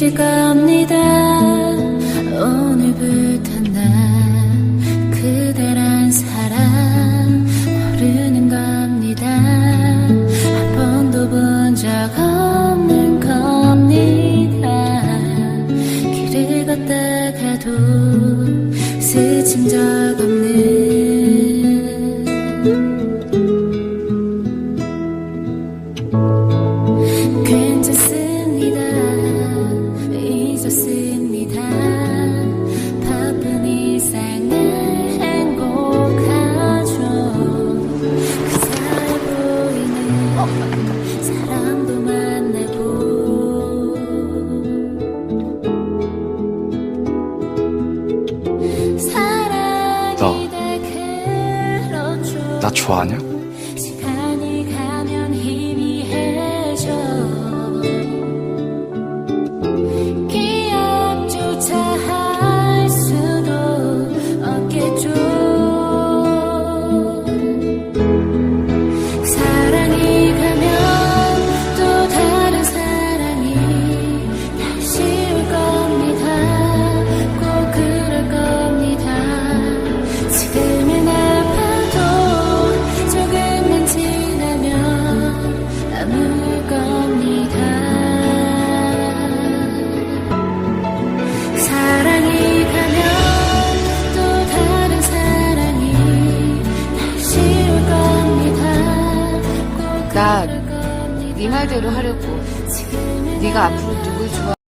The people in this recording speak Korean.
잊을 겁니다. 오늘부터 나 그대란 사람 모르는 겁니다. 한 번도 본 적 없는 겁니다. 길을 걷다가도 스친 적 없는. 괜찮습니다. 나 좋아하냐? 나 네 말대로 하려고. 네가 앞으로 누굴 좋아?